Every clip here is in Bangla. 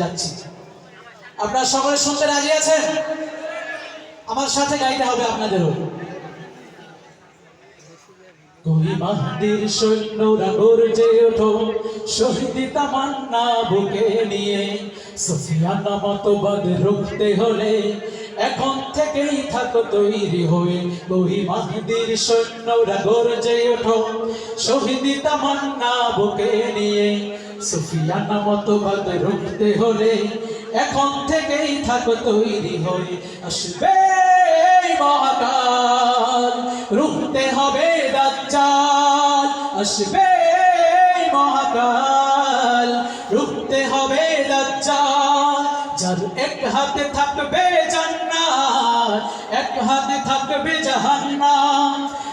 যাচ্ছি। আপনারা সকলে শুনতে রাজি আছেন? আমার সাথে গাইতে হবে আপনাদেরও। সৈন্যরা গর্জে ওঠো, শহীদ নিয়ে রুখতে হলে এখন থেকেই থাকো তৈরি হয়ে। কই মাহাদির সৈন্যরা গর্জে ওঠো শহীদ তামান্না বুকে নিয়ে, সুফিয়ানা মতবাদ রুখতে হলে এখন থেকেই থাকো তৈরি হয়ে, আসবে মহাকাল। রুখতে হবে দাজ্জাল, আসবে মহাকাল। রুখতে হবে দাজ্জাল, যার এক হাতে থাকবে জান্নাত, এক হাতে থাকবে জাহান্নাম।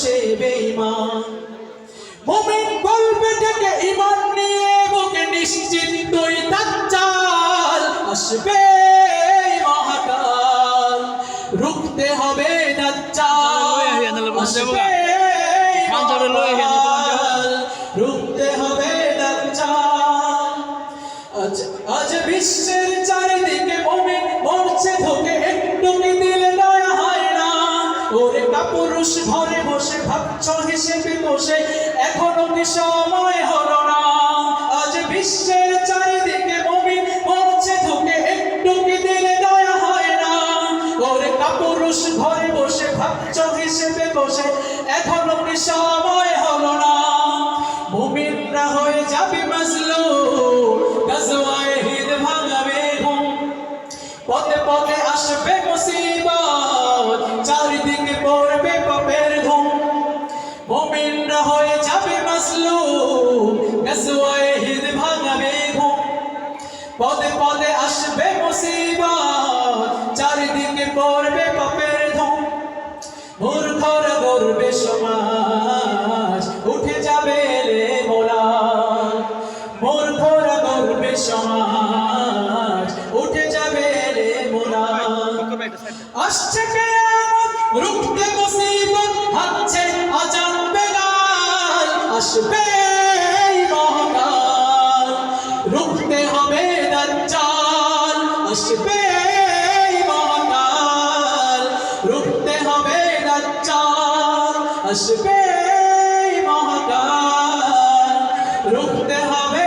সে বেঈমান। মুমিন বলবে ডেকে ইমান নিয়ে বুকে দাজ্জাল আসবে মহাকাল। রুখতে হবে দাজ্জাল আসবে রুখতে হবে দাজ্জাল। আজ আজ বিশ্বের কাপুরুষ ঘরে বসে ভাবছ হিসেবে বসে, এখনও কি সময় হলো না? আজ বিশ্বের চারিদিকে মুমিন মরছে দিলে দয়া হয় না? কাপুরুষ ঘরে বসে হিসেবে বসে, এখনও কি সময় হলো না? হয়ে যাবে গজওয়ায়ে হিদ ভাঙাবে পথে পথে আসবে মুসিবত। পদে পদে আসবে মুসিবত চারিদিকে পড়বে পাপের ধুম মূর্খর গর্বে সমাজ উঠে যাবে রে মোলা মূর্খর গর্বে সমাজ উঠে যাবে রে মোলা আসছে কেয়ামত রুখতে আবেদার চাল আসবে মতাল রুখতে হবে রাজ্জাল আসবে মহাকাল। রুখতে হবে